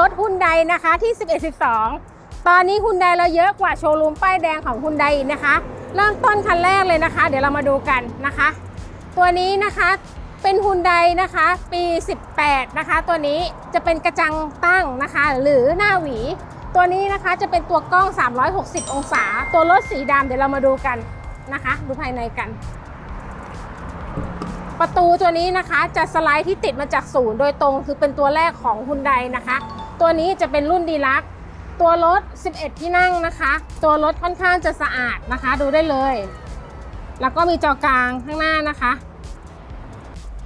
รถฮุนไดนะคะที่ 1112 ตอนนี้ฮุนไดเราเยอะกว่าโชว์รูมป้ายแดงของฮุนไดนะคะ เริ่มต้นคันแรกเลยนะคะ เดี๋ยวเรามาดูกันนะคะ ตัวนี้นะคะเป็นฮุนไดนะคะปี 18 นะคะ ตัวนี้จะเป็นกระจังตั้งนะคะ หรือหน้าหวี ตัวนี้นะคะจะเป็นตัวกล้อง 360 องศา ตัวรถสีดำเดี๋ยวเรามาดูกันนะคะ ดูภายในกัน ประตูตัวนี้นะคะจะสไลด์ที่ติดมาจากศูนย์โดยตรงคือเป็นตัวแรกของฮุนไดนะคะ ตัวนี้จะเป็นรุ่นดีลักตัวรถ 11 ที่นั่งนะคะ ตัวรถค่อนข้างจะสะอาดนะคะ ดูได้เลย แล้วก็มีจอกลางข้างหน้านะคะ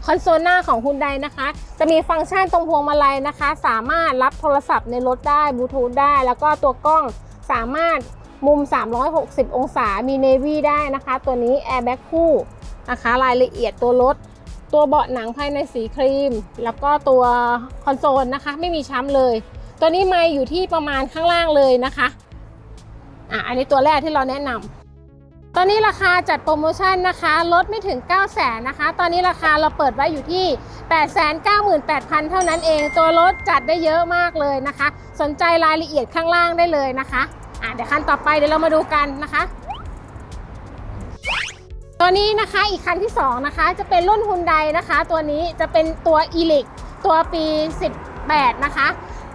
คอนโซลหน้าของฮุนไดนะคะ จะมีฟังก์ชันตรงพวงมาลัยนะคะ สามารถรับโทรศัพท์ในรถได้บลูทูธได้ แล้วก็ตัวกล้องสามารถมุม 360 องศามีเนวีได้นะคะ ตัวนี้แอร์แบ็กคู่นะคะ รายละเอียดตัวรถ ตัวเบาะหนังภายในสีครีม แล้วก็ตัวคอนโซลนะคะ ไม่มีช้ำเลย ตัวนี้ไม่อยู่ที่ประมาณข้างล่างเลยนะคะอะอันนี้ตัวแรกที่เราแนะนำตอนนี้ราคาจัดโปรโมชั่นนะคะ ลดไม่ถึง 9 0 0 0 0นะคะ ตอนนี้ราคาเราเปิดไว้อยู่ที่ 898,000 เท่านั้นเอง ตัวรถจัดได้เยอะมากเลยนะคะ สนใจรายละเอียดข้างล่างได้เลยนะคะอะเดี๋ยวคันต่อไปเดี๋ยวเรามาดูกันนะคะ ตัวนี้นะคะอีกคันที่ 2 นะคะ จะเป็นรุ่นฮุนไดนะคะ ตัวนี้จะเป็นตัว e l i c ตัวปี 18 นะคะ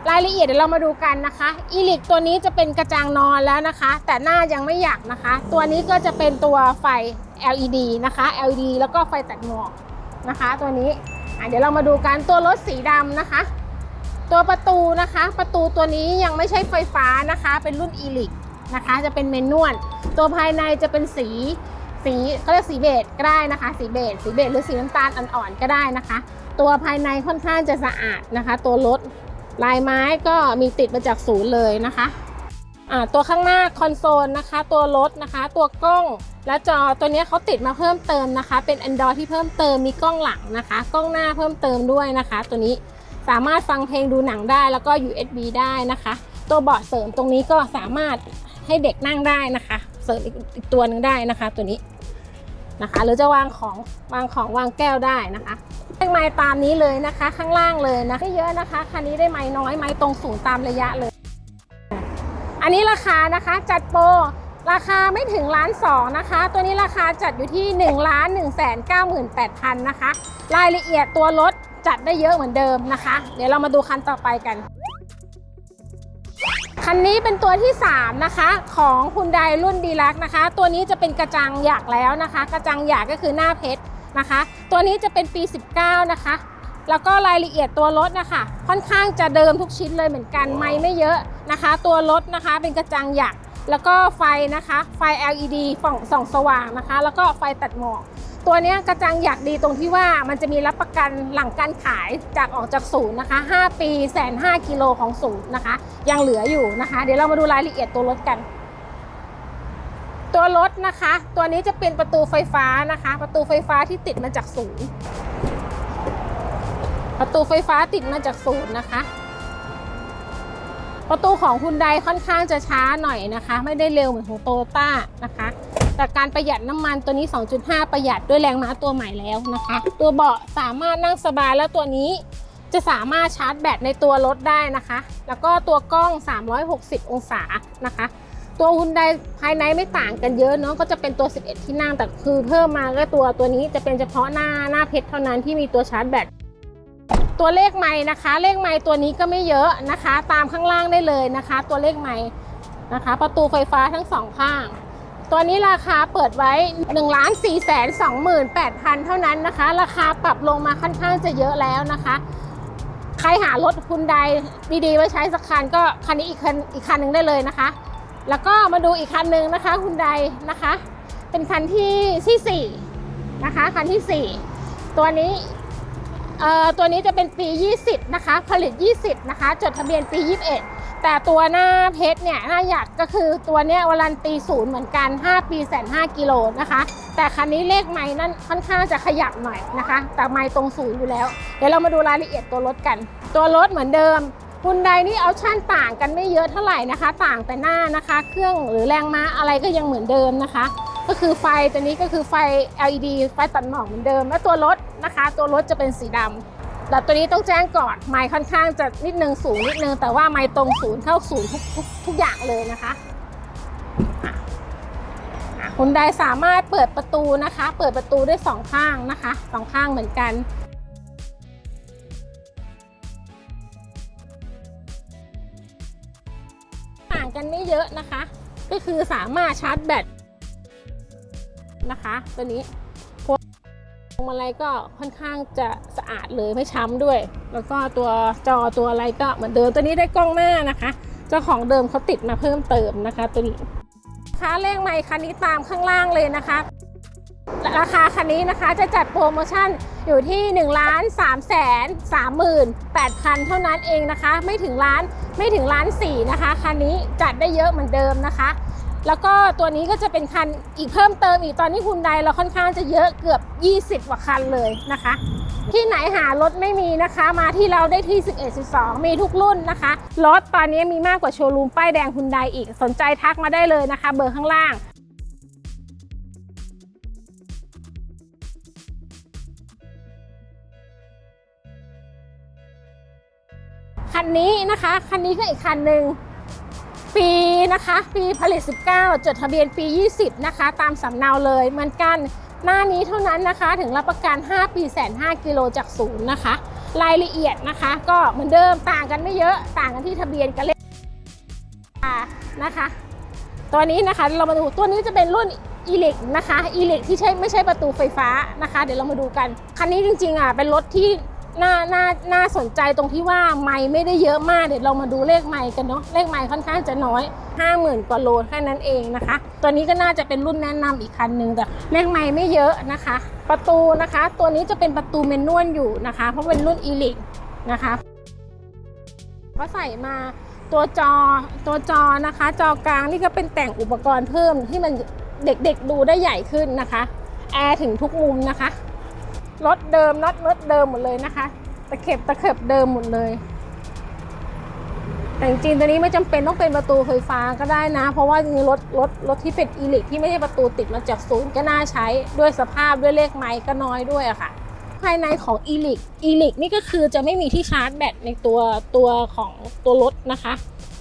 รายละเอียดเดี๋ยวเรามาดูกันนะคะ e l i c ตัวนี้จะเป็นกระจังนอนแล้วนะคะ แต่หน้ายังไม่หยักนะคะ ตัวนี้ก็จะเป็นตัวไฟ LED นะคะ LED แล้วก็ไฟตัดหมอกนะคะ ตัวนี้เดี๋ยวเรามาดูกันตัวรถสีดำนะคะ ตัวประตูนะคะ ประตูตัวนี้ยังไม่ใช่ไฟฟ้านะคะ เป็นรุ่น e l i c นะคะ จะเป็นเมนนวลตัวภายในจะเป็นสี สีเขาเรียกสีเบจก็ได้นะคะ สีเบจสีเบจหรือสีน้ำตาลอ่อนๆก็ได้นะคะ ตัวภายในค่อนข้างจะสะอาดนะคะ ตัวรถลายไม้ก็มีติดมาจากศูนย์เลยนะคะตัวข้างหน้าคอนโซลนะคะ ตัวรถนะคะ ตัวกล้องและจอตัวนี้เขาติดมาเพิ่มเติมนะคะ เป็น Android ที่เพิ่มเติมมีกล้องหลังนะคะ กล้องหน้าเพิ่มเติมด้วยนะคะ ตัวนี้สามารถฟังเพลงดูหนังได้แล้วก็ USB ได้นะคะ ตัวเบาะเสริมตรงนี้ก็สามารถให้เด็กนั่งได้นะคะ ริมอีกอีกตัวหนึ่งได้นะคะ ตัวนี้นะคะ หรือจะวางของวางของวางแก้วได้นะคะเลขไม้ตามนี้เลยนะคะ ข้างล่างเลยนะไม่เยอะนะคะคันนี้ได้ไม้น้อยไม้ตรงศูนย์ตามระยะเลย อันนี้ราคานะคะจัดโปรราคาไม่ถึงล้านสองนะคะ ตัวนี้ราคาจัดอยู่ที่1นึ่งล้านหนึ่งแสนเก้าหมื่นแปดพันนะคะ รายละเอียดตัวรถจัดได้เยอะเหมือนเดิมนะคะ เดี๋ยวเรามาดูคันต่อไปกัน คันนี้เป็นตัวที่ 3 นะคะ ของ Hyundai รุ่นดีลักนะคะ ตัวนี้จะเป็นกระจังหยากแล้วนะคะ กระจังหยากก็คือหน้าเพชรนะคะ ตัวนี้จะเป็นปี 19 นะคะ แล้วก็รายละเอียดตัวรถนะคะ ค่อนข้างจะเดิมทุกชิ้นเลยเหมือนกัน ไม่ไม่เยอะนะคะ ตัวรถนะคะเป็นกระจังหยากแล้วก็ไฟนะคะ ไฟ LED ส่องสว่างนะคะ แล้วก็ไฟตัดหมอก ตัวนี้กระจังอยากดีตรงที่ว่ามันจะมีรับประกันหลังการขายจากออกจากศูนย์นะคะ 5 ปีแสนห้ากิโลของศูนย์นะคะ ยังเหลืออยู่นะคะ เดี๋ยวเรามาดูรายละเอียดตัวรถกัน ตัวรถนะคะ ตัวนี้จะเป็นประตูไฟฟ้านะคะ ประตูไฟฟ้าที่ติดมาจากศูนย์ประตูไฟฟ้าติดมาจากศูนย์นะคะ ประตูของคุณไดค่อนข้างจะช้าหน่อยนะคะ ไม่ได้เร็วเหมือนของโตโยต้านะคะ แต่การประหยัดน้ำมันตัวนี้ 2.5 ประหยัดด้วยแรงม้าตัวใหม่แล้วนะคะ ตัวเบาะสามารถนั่งสบายแล้วตัวนี้จะสามารถชาร์จแบตในตัวรถได้นะคะ แล้วก็ตัวกล้อง 360 องศานะคะ ตัวฮุนไดภายในไม่ต่างกันเยอะเนาะก็จะเป็นตัว 11 ที่นั่งแต่คือเพิ่มมาก็ตัวตัวนี้จะเป็นเฉพาะหน้าหน้าเพชรเท่านั้นที่มีตัวชาร์จแบตตัวเลขไม้นะคะ เลขไม้ตัวนี้ก็ไม่เยอะนะคะ ตามข้างล่างได้เลยนะคะ ตัวเลขไม้นะคะ ประตูไฟฟ้าทั้งสองข้าง ตัวนี้ราคาเปิดไว้1นึ่งล้านสี่แสนสองหมื่นแปดพันเท่านั้นนะคะ ราคาปรับลงมาค่อนข้างจะเยอะแล้วนะคะ ใครหารถคุณใดดีๆ ไว้ใช้สักคันก็คันนี้อีกคันอีกคันหนึ่งได้เลยนะคะ แล้วก็มาดูอีกคันหนึ่งนะคะคุณใดนะคะ เป็นคันที่ที่สี่นะคะคันที่สี่ตัวนี้เอ่อตัวนี้จะเป็นปี 20 นะคะ ผลิต 20 นะคะ จดทะเบียนปี 21 แต่ตัวหน้าเพชรเนี่ยหน้าหยักก็คือตัวเนี้ยวารันตีศูนย์เหมือนกัน 5 ปีแสน5กิโลนะคะ แต่คันนี้เลขไม้นั่นค่อนข้างจะขยับหน่อยนะคะ แต่ไม้ตรงศูนย์อยู่แล้ว เดี๋ยวเรามาดูรายละเอียดตัวรถกัน ตัวรถเหมือนเดิมคุณใดนี่เอาชั่นต่างกันไม่เยอะเท่าไหร่นะคะ ต่างแต่หน้านะคะ เครื่องหรือแรงม้าอะไรก็ยังเหมือนเดิมนะคะ ก็คือไฟตัวนี้ก็คือไฟ LED ไฟตัดหมอกเหมือนเดิม และตัวรถนะคะ ตัวรถจะเป็นสีดำ แต่ตัวนี้ต้องแจ้งก่อนไมค์ค่อนข้างจะนิดนึงสูงนิดนึง แต่ว่าไมค์ตรงศูนย์เข้าศูนย์ทุกทุกทุกอย่างเลยนะคะคุณไดสามารถเปิดประตูนะคะ เปิดประตูได้สองข้างนะคะสองข้างเหมือนกันต่างกันไม่เยอะนะคะ ก็คือสามารถชาร์จแบตนะคะ ตัวนี้ มาลัยก็ค่อนข้างจะสะอาดเลยไม่ช้ำด้วย แล้วก็ตัวจอตัวอะไรก็เหมือนเดิมตัวนี้ได้กล้องหน้านะคะ เจ้าของเดิมเขาติดมาเพิ่มเติมนะคะ ตัวนี้ค่าเลขไมค์คันนี้ตามข้างล่างเลยนะคะ ราคาคันนี้นะคะจะจัดโปรโมชั่นอยู่ที่1ล้าน3แสน38,000เท่านั้นเองนะคะ ไม่ถึงล้านไม่ถึงล้านสี่นะคะคันนี้จัดได้เยอะเหมือนเดิมนะคะ แล้วก็ตัวนี้ก็จะเป็นคันอีกเพิ่มเติมอีกตอนนี้คุณใดเราค่อนข้างจะเยอะเกือบ 20กว่าคันเลยนะคะ ที่ไหนหารถไม่มีนะคะ มาที่เราได้ที่ 11 12 มีทุกรุ่นนะคะรถตอนนี้มีมากกว่าโชว์รูมป้ายแดงคุณใดอีกสนใจทักมาได้เลยนะคะ เบอร์ข้างล่างคันนี้นะคะ คันนี้ก็อีกคันหนึ่ง ปีนะคะปีผลิต 19 จดทะเบียนปี 20 นะคะ ตามสำเนาเลยเหมือนกันหน้านี้เท่านั้นนะคะ ถึงรับประกัน 5 ปีแสน5กิโลจากศูนย์นะคะ รายละเอียดนะคะ ก็เหมือนเดิมต่างกันไม่เยอะต่างกันที่ทะเบียนกับเลขนะคะ ตัวนี้นะคะเรามาดูตัวนี้จะเป็นรุ่นอีเล็กนะคะอีเล็กที่ใช้ไม่ใช่ประตูไฟฟ้านะคะ เดี๋ยวเรามาดูกัน คันนี้จริงๆอะเป็นรถที่ น่าน่าน่าสนใจตรงที่ว่าไม่ไม่ได้เยอะมากเดี๋ยวเรามาดูเลขไม่กันเนาะเลขไม่ค่อนข้างจะน้อย 50,000กว่าโลแค่นั้นเองนะคะ ตัวนี้ก็น่าจะเป็นรุ่นแนะนำอีกคันหนึ่งแต่เลขไม่ไม่เยอะนะคะ ประตูนะคะ ตัวนี้จะเป็นประตูเมนนวลอยู่นะคะ เพราะเป็นรุ่นอีเล็กนะคะก็ใส่มาตัวจอตัวจอนะคะ จอกลางนี่ก็เป็นแต่งอุปกรณ์เพิ่มที่มันเด็กๆดูได้ใหญ่ขึ้นนะคะแอร์ถึงทุกมุมนะคะ รถเดิมน็อตรถเดิมหมดเลยนะคะตะเข็บตะเข็บเดิมหมดเลย แต่จริงตัวนี้ไม่จำเป็นต้องเป็นประตูไฟฟ้าก็ได้นะ เพราะว่าจริงรถรถรถที่เป็นอีล็กที่ไม่ใช่ประตูติดมาจากศูนย์ก็น่าใช้ด้วยสภาพด้วยเลขไม้ก็น้อยด้วยอะค่ะ ภายในของอีลิกอีลิกนี่ก็คือจะไม่มีที่ชาร์จแบตในตัวตัวของตัวรถนะคะ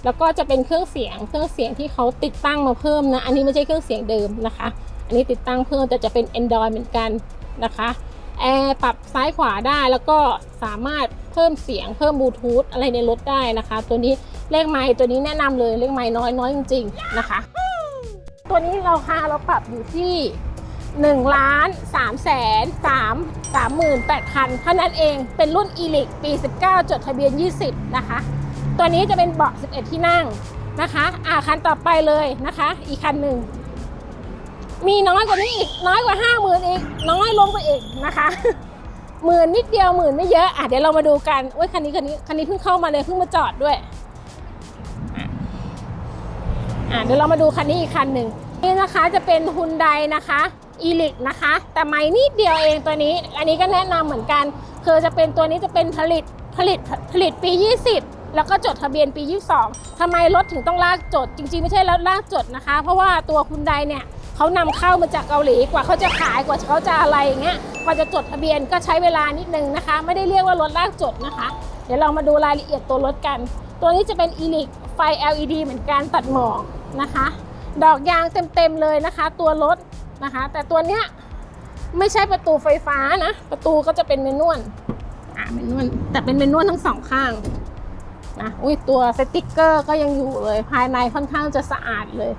แล้วก็จะเป็นเครื่องเสียงเครื่องเสียงที่เขาติดตั้งมาเพิ่มนะ อันนี้ไม่ใช่เครื่องเสียงเดิมนะคะ อันนี้ติดตั้งเพิ่มแต่จะเป็น Android เหมือนกันนะคะ แอร์ปรับซ้ายขวาได้แล้วก็สามารถเพิ่มเสียงเพิ่มบลูทูธอะไรในรถได้นะคะ ตัวนี้เลขไม้ตัวนี้แนะนำเลยเลขไม้น้อยน้อยจริง ๆ นะคะ ตัวนี้เราคาเราปรับอยู่ที่1ล้าน3แสน3 38,000เท่านั้นเองเป็นรุ่น e l i c ปี 19 จดทะเบียน 20 นะคะ ตัวนี้จะเป็นเบาะ 11 ที่นั่งนะคะ อ่าคันต่อไปเลยนะคะ อีกคันหนึ่ง มีน้อยกว่านี้อีกน้อยกว่า5 0,000อีก น้อยลงไปอีกนะคะหมื่นนิดเดียวหมื่นไม่เยอะอะเดี๋ยวเรามาดูกันโอ้ยคันนี้คันนี้คันนี้เพิ่งเข้ามาเลยเพิ่งมาจอดด้วยอะเดี๋ยวเรามาดูคันนี้อีกคันหนึ่งนี่นะคะจะเป็นฮุนไดนะคะอีลิกนะคะ แต่ไม่นิดเดียวเองตัวนี้ อันนี้ก็แนะนำเหมือนกัน คือจะเป็นตัวนี้จะเป็นผลิตผลิตผลิตปี 20 แล้วก็จดทะเบียนปี 22ทำไมรถถึงต้องลากจด จริงๆ ไม่ใช่รถลากจดนะคะ เพราะว่าตัวฮุนไดเนี่ยเขานำเข้ามาจากเกาหลีกว่าเขาจะขายกว่าเขาจะอะไรอย่างเงี้ยกว่าจะจดทะเบียนก็ใช้เวลานิดนึงนะคะ ไม่ได้เรียกว่ารถลากจดนะคะ เดี๋ยวเรามาดูรายละเอียดตัวรถกัน ตัวนี้จะเป็นอีลิกไฟ LED เหมือนกันตัดหมอกนะคะ ดอกยางเต็มๆเลยนะคะ ตัวรถนะคะ แต่ตัวเนี้ยไม่ใช่ประตูไฟฟ้านะ ประตูก็จะเป็นเมนนวลอ่าเมนนวลแต่เป็นเมนนวลทั้งสองข้าง นะอุ้ยตัวสติกเกอร์ก็ยังอยู่เลย ภายในค่อนข้างจะสะอาดเลย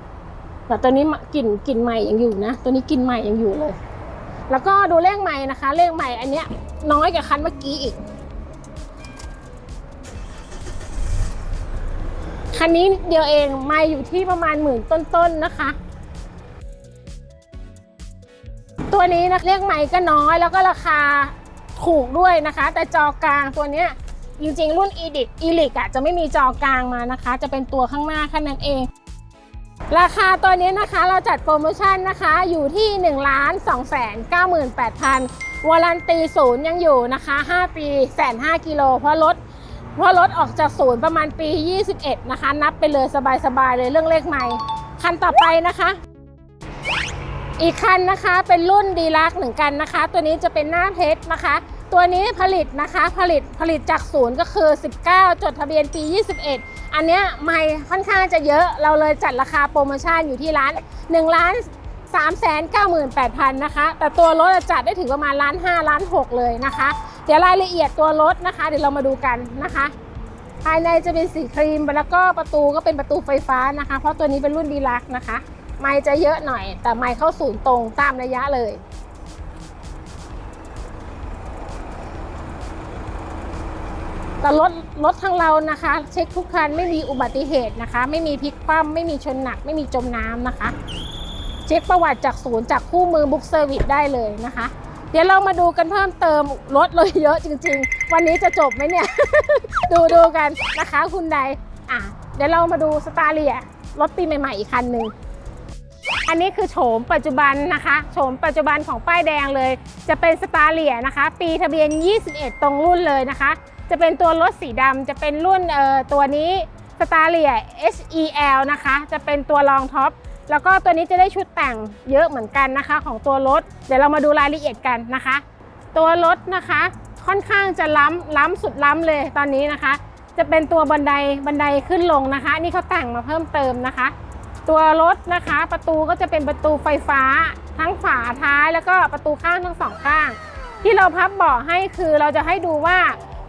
แต่ตัวนี้กลิ่นกลิ่นใหม่ยังอยู่นะ ตัวนี้กลิ่นใหม่ยังอยู่เลย แล้วก็ดูเลขใหม่นะคะ เลขใหม่อันเนี้ยน้อยกว่าคันเมื่อกี้อีก คันนี้เดียวเองไม่อยู่ที่ประมาณหมื่นต้นๆนะคะ ตัวนี้นะเรียกไม้ก็น้อยแล้วก็ราคาถูกด้วยนะคะ แต่จอกลางตัวเนี้ย จริงๆ รุ่น e d i c e l i c อะจะไม่มีจอกลางมานะคะ จะเป็นตัวข้างหน้าแค่นั้นเอง ราคาตัวนี้นะคะเราจัดโปรโมชั่นนะคะอยู่ที่ 1 2 9 8 0 0 0วารันตีศูนย์ยังอยู่นะคะ 5 ปีแสน5กิโลเพราะรถเพราะรถออกจากศูนย์ประมาณปี 21 นะคะ นับไปเลยสบายๆเลยเรื่องเลขใหม่ คันต่อไปนะคะ อีกคันนะคะเป็นรุ่นดีลักเหมือนกันนะคะ ตัวนี้จะเป็นหน้าเพชรนะคะ ตัวนี้ผลิตนะคะผลิตผลิตจากศูนย์ก็คือ 19 จดทะเบียนปี 21 อันเนี้ยไม่ค่อนข้างจะเยอะเราเลยจัดราคาโปรโมชั่นอยู่ที่ร้าน1ล้าน3 9 8 0 0 0 นะคะ แต่ตัวรถจัดได้ถึงประมาณล้าน5ล้าน6เลยนะคะ เดี๋ยวรายละเอียดตัวรถนะคะ เดี๋ยวเรามาดูกันนะคะ ภายในจะเป็นสีครีม แล้วก็ประตูก็เป็นประตูไฟฟ้านะคะ เพราะตัวนี้เป็นรุ่นดีลักนะคะ ไมค์จะเยอะหน่อย แต่ไมค์เข้าศูนย์ตรงตามระยะเลย แต่รถรถทางเรานะคะ เช็คทุกคันไม่มีอุบัติเหตุนะคะ ไม่มีพลิกคว่ำไม่มีชนหนัก ไม่มีจมน้ำนะคะ เช็คประวัติจากศูนย์จากคู่มือบุ๊กเซอร์วิสได้เลยนะคะ เดี๋ยวเรามาดูกันเพิ่มเติมรถเลยเยอะจริง ๆ วันนี้จะจบไหมเนี่ย ดูดูกันนะคะคุณใดอะเดี๋ยวเรามาดูสตาร์เลียรถปีใหม่ๆอีกคันหนึ่งอันนี้คือโฉมปัจจุบันนะคะโฉมปัจจุบันของป้ายแดงเลย จะเป็นสตาร์เลียนะคะ ปีทะเบียน 21 ตรงรุ่นเลยนะคะ จะเป็นตัวรถสีดำจะเป็นรุ่นเอ่อตัวนี้สตาร์เลีย SEL นะคะ จะเป็นตัวรองท็อปแล้วก็ตัวนี้จะได้ชุดแต่งเยอะเหมือนกันนะคะ ของตัวรถ เดี๋ยวเรามาดูรายละเอียดกันนะคะ ตัวรถนะคะค่อนข้างจะล้ำล้ำสุดล้ำเลยตอนนี้นะคะ จะเป็นตัวบันไดบันไดขึ้นลงนะคะ นี่เขาแต่งมาเพิ่มเติมนะคะ ตัวรถนะคะประตูก็จะเป็นประตูไฟฟ้า ทั้งฝาท้ายแล้วก็ประตูข้างทั้งสองข้าง ที่เราพับเบาะให้คือเราจะให้ดูว่า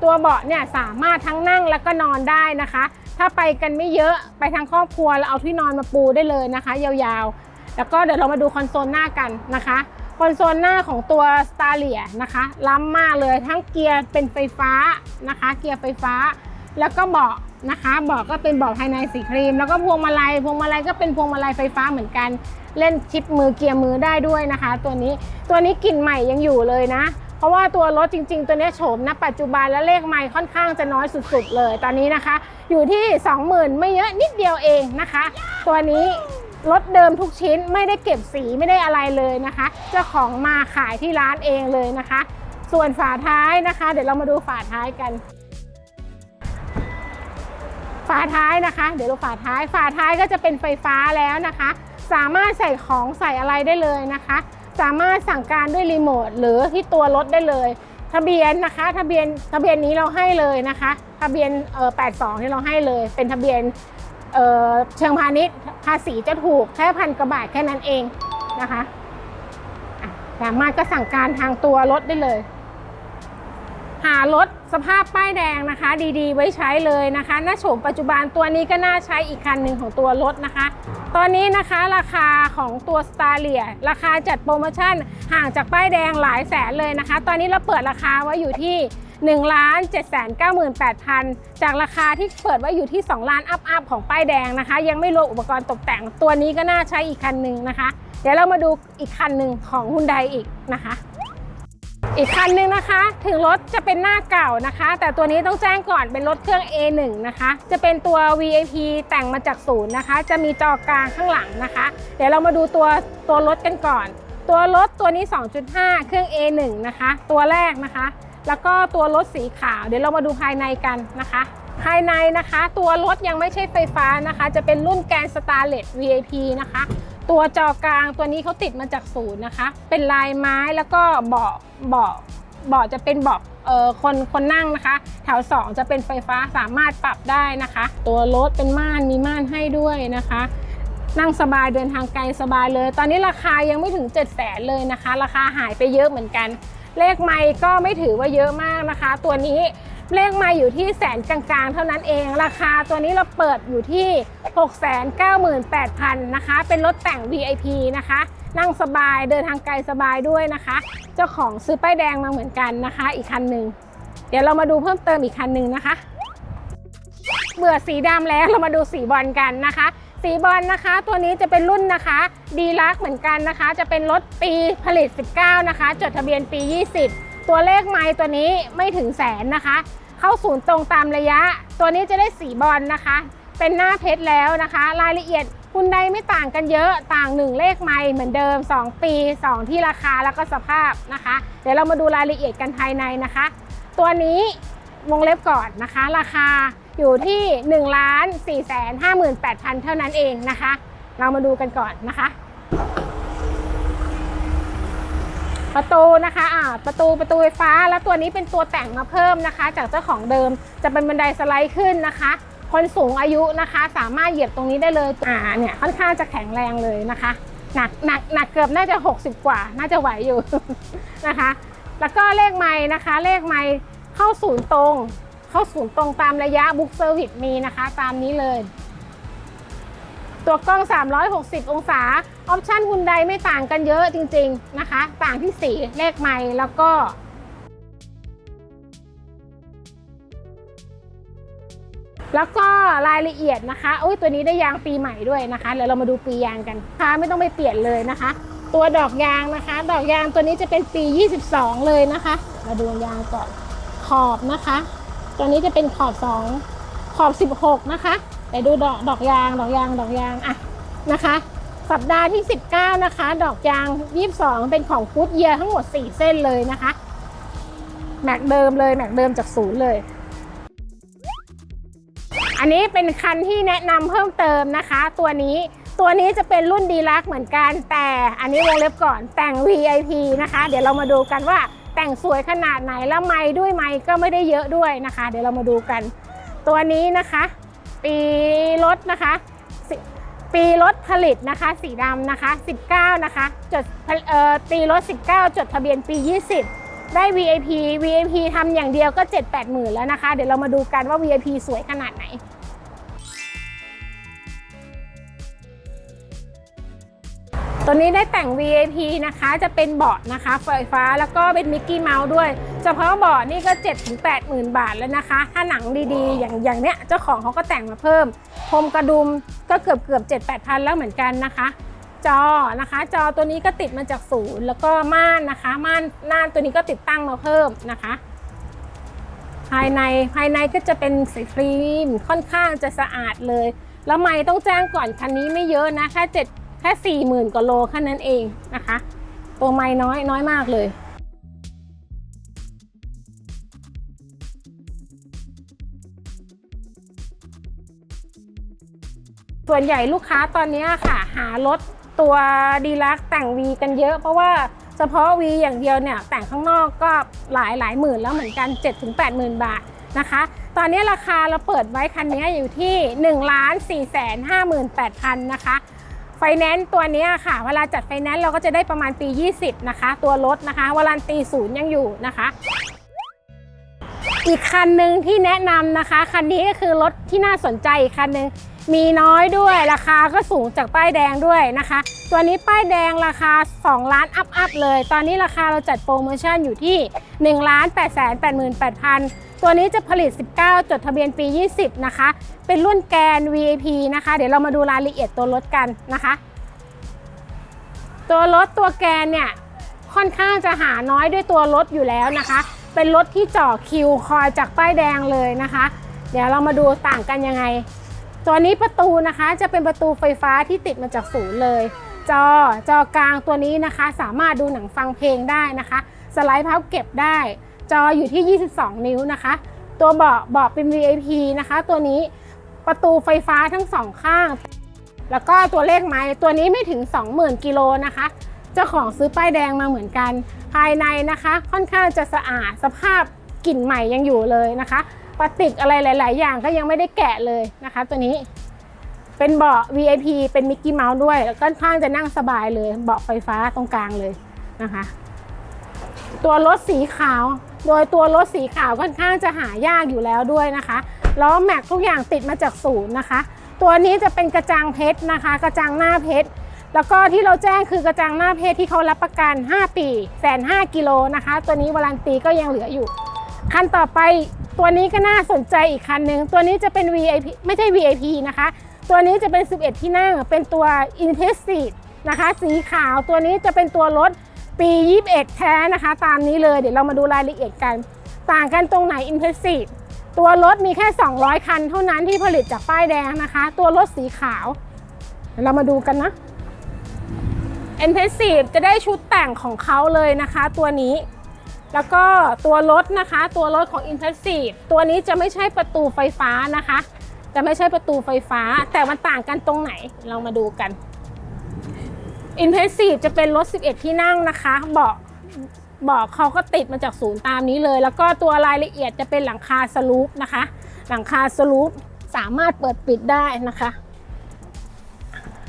ตัวเบาะเนี่ยสามารถทั้งนั่งแล้วก็นอนได้นะคะ ถ้าไปกันไม่เยอะไปทางครอบครัวเราเอาที่นอนมาปูได้เลยนะคะ ยาวๆ แล้วก็เดี๋ยวเรามาดูคอนโซลหน้ากันนะคะคอนโซลหน้าของตัว s t a r l i a นะคะ ล้ำมากเลยทั้งเกียร์เป็นไฟฟ้านะคะ เกียร์ไฟฟ้า แล้วก็เบาะนะคะเบาะก็เป็นเบาะภายในสีครีม แล้วก็พวงมาลัยพวงมาลัยก็เป็นพวงมาลัยไฟฟ้าเหมือนกัน เล่นชิปมือเกียร์มือได้ด้วยนะคะ ตัวนี้ตัวนี้กลิ่นใหม่ยังอยู่เลยนะ เพราะว่าตัวรถจริง ๆ ตัวนี้โฉมนะปัจจุบันและเลขใหม่ค่อนข้างจะน้อยสุด ๆ เลยตอนนี้นะคะ อยู่ที่ 20,000 ไม่เยอะนิดเดียวเองนะคะ ตัวนี้รถเดิมทุกชิ้นไม่ได้เก็บสีไม่ได้อะไรเลยนะคะเจ้าของมาขายที่ร้านเองเลยนะคะ ส่วนฝาท้ายนะคะ เดี๋ยวเรามาดูฝาท้ายกัน ฝาท้ายนะคะ เดี๋ยวดูฝาท้าย ฝาท้ายก็จะเป็นไฟฟ้าแล้วนะคะ สามารถใส่ของใส่อะไรได้เลยนะคะ สามารถสั่งการด้วยรีโมทหรือที่ตัวรถได้เลย ทะเบียนนะคะทะเบียนทะเบียนนี้เราให้เลยนะคะ ทะเบียนเอ่อ82ที่เราให้เลย เป็นทะเบียนเอ่อเชิงพาณิชย์ภาษีจะถูกแค่พันกว่าบาทแค่นั้นเองนะคะอะสามารถก็สั่งการทางตัวรถได้เลย หารถสภาพป้ายแดงนะคะ ดีๆ ไว้ใช้เลยนะคะหน้าโฉมปัจจุบันตัวนี้ก็น่าใช้อีกคันหนึ่งของตัวรถนะคะ ตอนนี้นะคะราคาของตัว s t a r l i a ราคาจัดโปรโมชั่นห่างจากป้ายแดงหลายแสนเลยนะคะ ตอนนี้เราเปิดราคาไว้อยู่ที่1 7 9 8 0 0 0 จากราคาที่เปิดไว้อยู่ที่ 2 ล้านอัพอัพของป้ายแดงนะคะ ยังไม่รวมอุปกรณ์ตกแต่งตัวนี้ก็น่าใช้อีกคันหนึ่งนะคะ เดี๋ยวเรามาดูอีกคันหนึ่งของ Hyundai อีกนะคะ อีกคันหนึ่งนะคะ ถึงรถจะเป็นหน้าเก่านะคะ แต่ตัวนี้ต้องแจ้งก่อนเป็นรถเครื่อง A1 นะคะ จะเป็นตัว VIP แต่งมาจากศูนย์นะคะ จะมีจอกลางข้างหลังนะคะ เดี๋ยวเรามาดูตัวตัวรถกันก่อน ตัวรถตัวนี้ 2.5 เครื่อง A1 นะคะ ตัวแรกนะคะ แล้วก็ตัวรถสีขาว เดี๋ยวเรามาดูภายในกันนะคะ ภายในนะคะ ตัวรถยังไม่ใช่ไฟฟ้านะคะ จะเป็นรุ่นแกนสตาร์เลต VIP นะคะ ตัวจอกลางตัวนี้เขาติดมาจากศูนย์นะคะ เป็นลายไม้แล้วก็เบาะเบาะเบาะจะเป็นเบาะเอ่อคนคนนั่งนะคะแถว2จะเป็นไฟฟ้าสามารถปรับได้นะคะ ตัวรถเป็นม่านมีม่านให้ด้วยนะคะ นั่งสบายเดินทางไกลสบายเลย ตอนนี้ราคายังไม่ถึง 7 0 0แสนเลยนะคะ ราคาหายไปเยอะเหมือนกัน เลขไม่ก็ไม่ถือว่าเยอะมากนะคะ ตัวนี้ เลขม่อยู่ที่แสนกลางๆ เท่านั้นเอง ราคาตัวนี้เราเปิดอยู่ที่ 698,000นะคะ เป็นรถแต่ง VIP นะคะ นั่งสบายเดินทางไกลสบายด้วยนะคะ เจ้าของซื้อป้ายแดงมาเหมือนกันนะคะ อีกคันหนึ่งเดี๋ยวเรามาดูเพิ่มเติมอีกคันหนึ่งนะคะ เบื่อสีดำแล้วเรามาดูสีบอลกันนะคะสีบอลนะคะ ตัวนี้จะเป็นรุ่นนะคะดีลักเหมือนกันนะคะ จะเป็นรถปีผลิต 19 นะคะ จดทะเบียนปี 20 ตัวเลขไม้ตัวนี้ไม่ถึงแสนนะคะ เข้าศูนย์ตรงตามระยะ ตัวนี้จะได้สีบอลนะคะ เป็นหน้าเพชรแล้วนะคะ รายละเอียดคุณใดไม่ต่างกันเยอะต่าง 1 เลขไม้เหมือนเดิม 2 ปี 2 ที่ราคาแล้วก็สภาพนะคะ เดี๋ยวเรามาดูรายละเอียดกันภายในนะคะ ตัวนี้วงเล็บก่อนนะคะ ราคาอยู่ที่1ล้าน4แสน58,000เท่านั้นเองนะคะ เรามาดูกันก่อนนะคะ ประตูนะคะอ่าประตูประตูไฟฟ้า แล้วตัวนี้เป็นตัวแต่งมาเพิ่มนะคะ จากเจ้าของเดิมจะเป็นบันไดสไลด์ขึ้นนะคะ คนสูงอายุนะคะ สามารถเหยียบตรงนี้ได้เลยอ่าเนี่ยค่อนข้างจะแข็งแรงเลยนะคะ หนักหนักหนักเกือบน่าจะ 60 กว่า น่าจะไหวอยู่นะคะ แล้วก็เลขไม้นะคะ เลขไม้เข้าศูนย์ตรง เข้าศูนย์ตรงตามระยะบุ๊กเซอร์วิสมีนะคะ ตามนี้เลย ตัวกล้อง 360 องศา ออปชั่นคุณใดไม่ต่างกันเยอะจริง ๆ นะคะ ต่างที่สีเลขไม้แล้วก็ แล้วก็รายละเอียดนะคะโอ้ยตัวนี้ได้ยางปีใหม่ด้วยนะคะเดี๋ยวเรามาดูปียางกันค่ะไม่ต้องไปเปลี่ยนเลยนะคะ ตัวดอกยางนะคะ ดอกยางตัวนี้จะเป็นปี 22 เลยนะคะ มาดูยางก่อนขอบนะคะ ตัวนี้จะเป็นขอบ 2 ขอบ 16 นะคะ ไปดูดอกดอกยางดอกยางดอกยางอะนะคะ สัปดาห์ที่ 19 นะคะ ดอกยาง 22 เป็นของฟูดเยียทั้งหมด 4 เส้นเลยนะคะแม็กเดิมเลยแม็กเดิมจากศูนย์เลย อันนี้เป็นคันที่แนะนำเพิ่มเติมนะคะ ตัวนี้ตัวนี้จะเป็นรุ่นดีลักเหมือนกันแต่อันนี้วงเล็บก่อนแต่ง VIP นะคะ เดี๋ยวเรามาดูกันว่าแต่งสวยขนาดไหนแล้วไม้ด้วยไม้ก็ไม่ได้เยอะด้วยนะคะ เดี๋ยวเรามาดูกัน ตัวนี้นะคะ ปีรถนะคะ ปีรถผลิตนะคะ สีดำนะคะ 19 นะคะ จดปีรถ 19 จดทะเบียนปี 20 ได้ VIP VIP ทำอย่างเดียวก็ 7-8หมื่นแล้วนะคะ เดี๋ยวเรามาดูกันว่า VIP สวยขนาดไหน ตัวนี้ได้แต่ง VIP นะคะ จะเป็นเบาะนะคะไฟฟ้าแล้วก็เป็นมิกกี้เมาส์ด้วย เฉพาะเบาะนี่ก็7ถึง8หมื่นบาทแล้วนะคะ ถ้าหนังดีๆ อย่างอย่างเนี้ยเจ้าของเขาก็แต่งมาเพิ่มพรมกระดุมก็เกือบเกือบ7 8พันแล้วเหมือนกันนะคะ จอนะคะ จอตัวนี้ก็ติดมาจากศูนย์แล้วก็ม่านนะคะม่านม่าตัวนี้ก็ติดตั้งมาเพิ่มนะคะ ภายในภายในก็จะเป็นสีครีมค่อนข้างจะสะอาดเลย แล้วไม่ต้องแจ้งก่อนคันนี้ไม่เยอะนะแค่เจ็ด แค่สี่หมื่นกว่าโลแค่นั้นเองนะคะ ตัวไม่น้อยน้อยมากเลยส่วนใหญ่ลูกค้าตอนนี้ค่ะ หารถตัวดีลักแต่ง V กันเยอะ เพราะว่าเฉพาะ V อย่างเดียวเนี่ย แต่งข้างนอกก็หลายหลายหมื่นแล้วเหมือนกัน 7-8หมื่นบาทนะคะ ตอนนี้ราคาเราเปิดไว้คันนี้อยู่ที่ 1 4 5 8 0 0 0 นะคะ ไฟแนนซ์ตัวนี้ค่ะ เวลาจัดไฟแนนซ์เราก็จะได้ประมาณปี 20 นะคะ ตัวรถนะคะวารันตีศูนย์ยังอยู่นะคะ อีกคันหนึ่งที่แนะนำนะคะ คันนี้ก็คือรถที่น่าสนใจอีกคันหนึ่งมีน้อยด้วยราคาก็สูงจากป้ายแดงด้วยนะคะ ตัวนี้ป้ายแดงราคา 2 ล้านอัพอัพเลย ตอนนี้ราคาเราจัดโปรโมชั่นอยู่ที่1ล้าน8 8 8 8 0 0 ตัวนี้จะผลิต 19 จดทะเบียนปี 20 นะคะ เป็นรุ่นแกน VIP นะคะ เดี๋ยวเรามาดูรายละเอียดตัวรถกันนะคะ ตัวรถตัวแกนเนี่ยค่อนข้างจะหาน้อยด้วยตัวรถอยู่แล้วนะคะ เป็นรถที่จ่อคิวคอยจากป้ายแดงเลยนะคะ เดี๋ยวเรามาดูต่างกันยังไง ตัวนี้ประตูนะคะจะเป็นประตูไฟฟ้าที่ติดมาจากศูนย์เลย จอจอกลางตัวนี้นะคะ สามารถดูหนังฟังเพลงได้นะคะ สไลด์พับเก็บได้ จออยู่ที่ 22 นิ้วนะคะ ตัวเบาะเบาะเป็น VIP นะคะ ตัวนี้ประตูไฟฟ้าทั้งสองข้าง แล้วก็ตัวเลขไม้ตัวนี้ไม่ถึง 20,000 กิโลนะคะ เจ้าของซื้อป้ายแดงมาเหมือนกัน ภายในนะคะ ค่อนข้างจะสะอาดสภาพกลิ่นใหม่ยังอยู่เลยนะคะปติกอะไรหลาย ๆ อย่างก็ยังไม่ได้แกะเลยนะคะ ตัวนี้เป็นเบาะ VIP เป็นมิกกี้เมาส์ด้วย แล้วก็ค่อนข้างจะนั่งสบายเลย เบาะไฟฟ้าตรงกลางเลยนะคะ ตัวรถสีขาว โดยตัวรถสีขาวค่อนข้างจะหายากอยู่แล้วด้วยนะคะล้อแม็กทุกอย่างติดมาจากศูนย์นะคะ ตัวนี้จะเป็นกระจังเพชรนะคะ กระจังหน้าเพชรแล้วก็ที่เราแจ้งคือกระจังหน้าเพชรที่เขารับประกัน 5 ปีแสนห้ากิโลนะคะ ตัวนี้วารันตีก็ยังเหลืออยู่ คันต่อไปตัวนี้ก็น่าสนใจอีกคันหนึ่งตัวนี้จะเป็น VIP ไม่ใช่ VIP นะคะ ตัวนี้จะเป็น 11 ที่นั่งเป็นตัว i n t e s t i นะคะ สีขาวตัวนี้จะเป็นตัวรถ ปี 21 แท้นะคะ ตามนี้เลยเดี๋ยวเรามาดูรายละเอียดกัน ต่างกันตรงไหน i n t e s t i ตัวรถมีแค่ 200 คัน เท่านั้นที่ผลิตจากป้ายแดงนะคะ ตัวรถสีขาวเดี๋ยวเรามาดูกันนะ i n t e s t i จะได้ชุดแต่งของเขาเลยนะคะ ตัวนี้ แล้วก็ตัวรถนะคะ ตัวรถของ i n t e r s i v e ตัวนี้จะไม่ใช่ประตูไฟฟ้านะคะ จะไม่ใช่ประตูไฟฟ้า แต่มันต่างกันตรงไหนเรามาดูกัน i n t e r s i v e จะเป็นรถ 11 ที่นั่งนะคะเบาะเบอกเขาก็ติดมาจากศูนย์ตามนี้เลย แล้วก็ตัวรายละเอียดจะเป็นหลังคาสลูปนะคะ หลังคาสลูปสามารถเปิดปิดได้นะคะ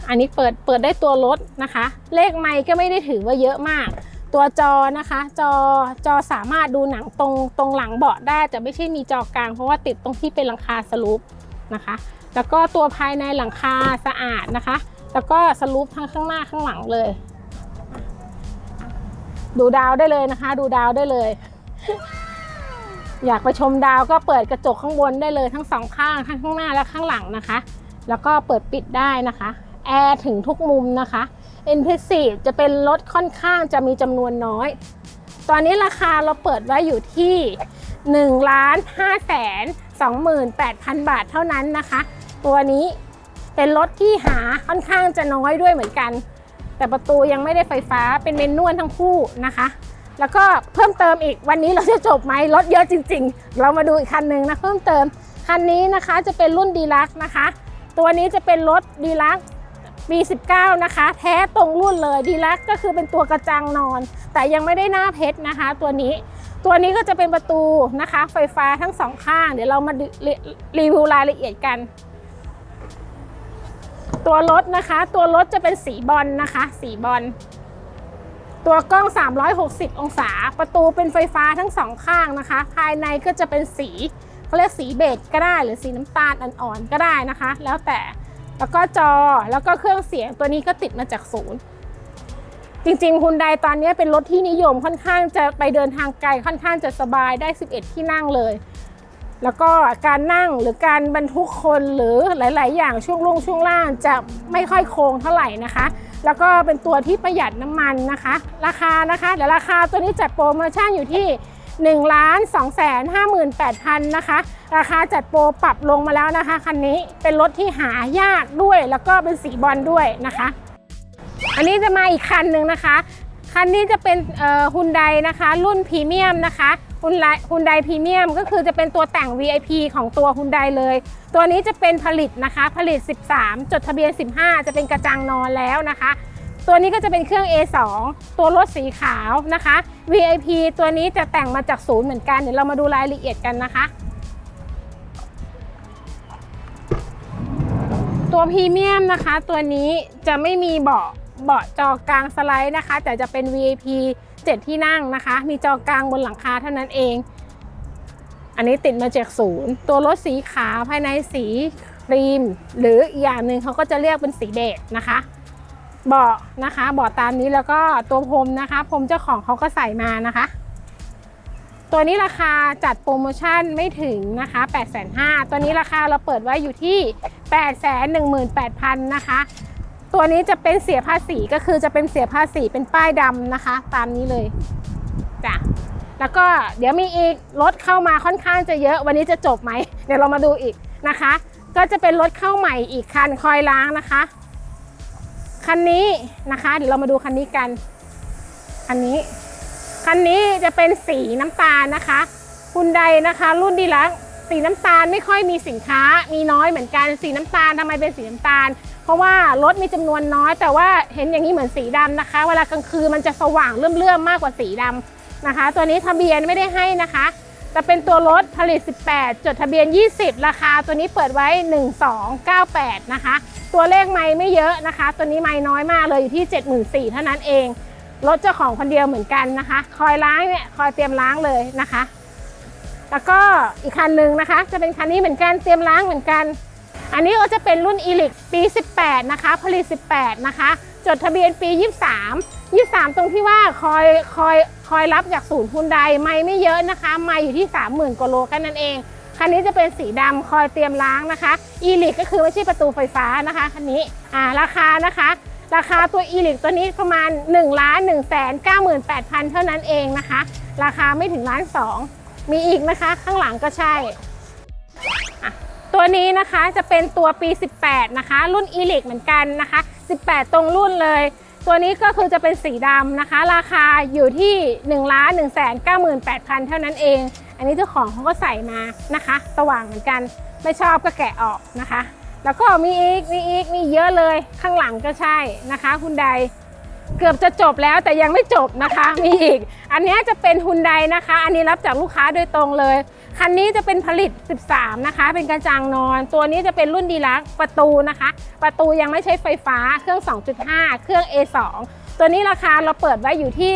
อันนี้เปิดเปิดได้ตัวรถนะคะ เลขไมค์ก็ไม่ได้ถือว่าเยอะมาก ตัวจอนะคะ จอจอสามารถดูหนังตรงตรงหลังเบาะได้ แต่ไม่ใช่มีจอกลาง เพราะว่าติดตรงที่เป็นหลังคาสลูปนะคะ แล้วก็ตัวภายในหลังคาสะอาดนะคะ แล้วก็สลูปทั้งข้างหน้าข้างหลังเลย ดูดาวได้เลยนะคะ ดูดาวได้เลย อยากไปชมดาวก็เปิดกระจกข้างบนได้เลยทั้งสองข้างทั้งข้างหน้าและข้างหลังนะคะ แล้วก็เปิดปิดได้นะคะแอร์ถึงทุกมุมนะคะ i n p r e s s i v e จะเป็นรถค่อนข้างจะมีจำนวนน้อย ตอนนี้ราคาเราเปิดไว้อยู่ที่1ล้าน5แสน28,000 บาทเท่านั้นนะคะ ตัวนี้ เป็นรถที่หาค่อนข้างจะน้อยด้วยเหมือนกัน แต่ประตูยังไม่ได้ไฟฟ้าเป็นเมนนวลทั้งคู่นะคะ แล้วก็เพิ่มเติมอีกวันนี้เราจะจบไหมรถเยอะจริง ๆ เรามาดูอีกคันหนึ่งนะเพิ่มเติมคันนี้นะคะจะเป็นรุ่นดีลักนะคะ ตัวนี้จะเป็นรถดีลักปี 19 นะคะ แท้ตรงรุ่นเลยดีลักก็คือเป็นตัวกระจังนอน แต่ยังไม่ได้หน้าเพชรนะคะ ตัวนี้ตัวนี้ก็จะเป็นประตูนะคะ ไฟฟ้าทั้งสองข้าง เดี๋ยวเรามารีรีวิวรายละเอียดกัน ตัวรถนะคะ ตัวรถจะเป็นสีบอลนะคะ สีบอล ตัวกล้อง 360 องศา ประตูเป็นไฟฟ้าทั้งสองข้างนะคะ ภายในก็จะเป็นสีเขาเรียกสีเบจก็ได้ หรือสีน้ำตาลอ่อนๆก็ได้นะคะ แล้วแต่แล้วก็จอแล้วก็เครื่องเสียงตัวนี้ก็ติดมาจากศูนย์จริงๆคุณไดตอนนี้เป็นรถที่นิยมค่อนข้างจะไปเดินทางไกลค่อนข้างจะสบายได้ 11 ที่นั่งเลย แล้วก็การนั่งหรือการบรรทุกคนหรือหลาย ๆ อย่างช่วงลงช่วงล่างจะไม่ค่อยโค้งเท่าไหร่นะคะ แล้วก็เป็นตัวที่ประหยัดน้ำมันนะคะ ราคานะคะเดี๋ยวราคาตัวนี้จัดโปรโมชั่นอยู่ที่1ล้าน2แสน58,000 นะคะ ราคาจัดโปรปรับลงมาแล้วนะคะ คันนี้เป็นรถที่หายากด้วย แล้วก็เป็นสีบอลด้วยนะคะ อันนี้จะมาอีกคันหนึ่งนะคะ คันนี้จะเป็นฮุนไดนะคะ รุ่นพรีเมียมนะคะ ฮุนไดฮุนไดพรีเมียมก็คือจะเป็นตัวแต่ง VIP ของตัวฮุนไดเลย ตัวนี้จะเป็นผลิตนะคะผลิต 13 จดทะเบียน 15 จะเป็นกระจังนอนแล้วนะคะ ตัวนี้ก็จะเป็นเครื่อง A2 ตัวรถสีขาวนะคะ VIP ตัวนี้จะแต่งมาจากศูนย์เหมือนกันเดี๋ยวเรามาดูรายละเอียดกันนะคะ ตัวพรีเมียมนะคะ ตัวนี้จะไม่มีเบาะเบาะจอกลางสไลด์นะคะ แต่จะเป็น VIP 7 ที่นั่งนะคะ มีจอกลางบนหลังคาเท่านั้นเอง อันนี้ติดมาจากศูนย์ ตัวรถสีขาวภายในสีครีม หรืออีกอย่างหนึ่งเขาก็จะเรียกเป็นสีเบจนะคะเบาะนะคะเบาะตามนี้แล้วก็ตัวพรมนะคะพรมเจ้าของเขาก็ใส่มานะคะ ตัวนี้ราคาจัดโปรโมชั่นไม่ถึงนะคะ8 5 0 0 0ตัวนี้ราคาเราเปิดไว้อยู่ที่ 8 1 8 0 0 0นะคะ ตัวนี้จะเป็นเสียภาษีก็คือจะเป็นเสียภาษีเป็นป้ายดำนะคะ ตามนี้เลยจ้ะแล้วก็เดี๋ยวมีอีกรถเข้ามาค่อนข้างจะเยอะ วันนี้จะจบไหมเดี๋ยวเรามาดูอีกนะคะ ก็จะเป็นรถเข้าใหม่อีกคันคอยล้างนะคะ คันนี้นะคะ เดี๋ยวเรามาดูคันนี้กันคันนี้ คันนี้จะเป็นสีน้ำตาลนะคะคุณใดนะคะ รุ่นดีลัก สีน้ำตาลไม่ค่อยมีสินค้ามีน้อยเหมือนกันสีน้ำตาลทำไมเป็นสีน้ำตาล เพราะว่ารถมีจำนวนน้อย แต่ว่าเห็นอย่างนี้เหมือนสีดำนะคะ เวลากลางคืนมันจะสว่างเลื่อมๆมากกว่าสีดำนะคะ ตัวนี้ทะเบียนไม่ได้ให้นะคะจะเป็นตัวรถผลิต 18 จดทะเบียน 20 ราคาตัวนี้เปิดไว้ 1298 นะคะ ตัวเลขไม่ไม่เยอะนะคะ ตัวนี้ไม่น้อยมากเลยอยู่ที่ 74,000เท่านั้นเอง รถเจ้าของคนเดียวเหมือนกันนะคะ คอยล้างเนี่ย คอยเตรียมล้างเลยนะคะ แล้วก็อีกคันหนึ่งนะคะ จะเป็นคันนี้เหมือนกันเตรียมล้างเหมือนกัน อันนี้ก็จะเป็นรุ่น e l i x ปี 18 นะคะ ผลิต 18 นะคะ จดทะเบียนปี 23 23 ตรงที่ว่าคอยคอยคอยรับจากศูนย์พุนไดไม่ไม่เยอะนะคะ ไม่อยู่ที่ 30,000กว่าโลแค่นั้นเอง คันนี้จะเป็นสีดำคอยเตรียมล้างนะคะ e l i x ก็คือไม่ใช่ประตูไฟฟ้านะคะคันนี้อ่าราคานะคะ ราคาตัว e l i x ตัวนี้ประมาณ1ล้าน1แสน98,000เท่านั้นเองนะคะ ราคาไม่ถึงล้าน2 มีอีกนะคะข้างหลังก็ใช่ ตัวนี้นะคะจะเป็นตัวปี 18 นะคะ รุ่น e l i x เหมือนกันนะคะ 18 ตรงรุ่นเลย ตัวนี้ก็คือจะเป็นสีดำนะคะ ราคาอยู่ที่1ล้าน1แสน98,000 เท่านั้นเอง อันนี้เจ้าของเขาก็ใส่มานะคะ สว่างเหมือนกัน ไม่ชอบก็แกะออกนะคะ แล้วก็มีอีกมีอีกมีเยอะเลยข้างหลังก็ใช่นะคะคุณใด เกือบจะจบแล้วแต่ยังไม่จบนะคะ มีอีก อันนี้จะเป็นฮุนไดนะคะ อันนี้รับจากลูกค้าโดยตรงเลย คันนี้จะเป็นผลิต 13 นะคะ เป็นกระจังนอน ตัวนี้จะเป็นรุ่นดีลักประตูนะคะ ประตูยังไม่ใช้ไฟฟ้า เครื่อง 2.5 เครื่อง A2 ตัวนี้ราคาเราเปิดไว้อยู่ที่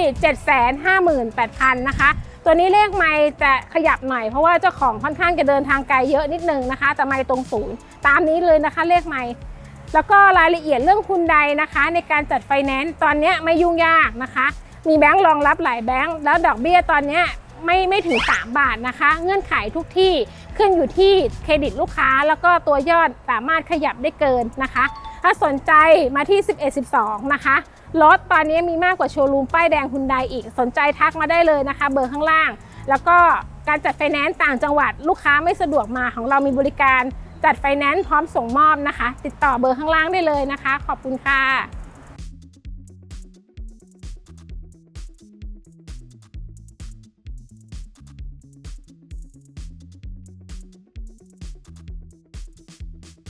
758,000 นะคะ ตัวนี้เลขไมค์จะขยับหน่อยเพราะว่าเจ้าของค่อนข้างจะเดินทางไกลเยอะนิดนึงนะคะ แต่ไมค์ตรงศูนย์ ตามนี้เลยนะคะเลขไมค์ แล้วก็รายละเอียดเรื่องคุณใดนะคะ ในการจัดไฟแนนซ์ตอนนี้ไม่ยุ่งยากนะคะ มีแบงก์รองรับหลายแบงก์แล้วดอกเบี้ยตอนนี้ไม่ไม่ถึง 3 บาทนะคะ เงื่อนไขทุกที่ขึ้นอยู่ที่เครดิตลูกค้า แล้วก็ตัวยอดสามารถขยับได้เกินนะคะ ถ้าสนใจมาที่ 11 12 นะคะรถตอนนี้มีมากกว่าโชว์รูมป้ายแดงคุณใดอีกสนใจทักมาได้เลยนะคะ เบอร์ข้างล่าง แล้วก็การจัดไฟแนนซ์ต่างจังหวัดลูกค้าไม่สะดวกมาของเรามีบริการ จัดไฟแนนซ์พร้อมส่งมอบนะคะ ติดต่อเบอร์ข้างล่างได้เลยนะคะ ขอบคุณค่ะ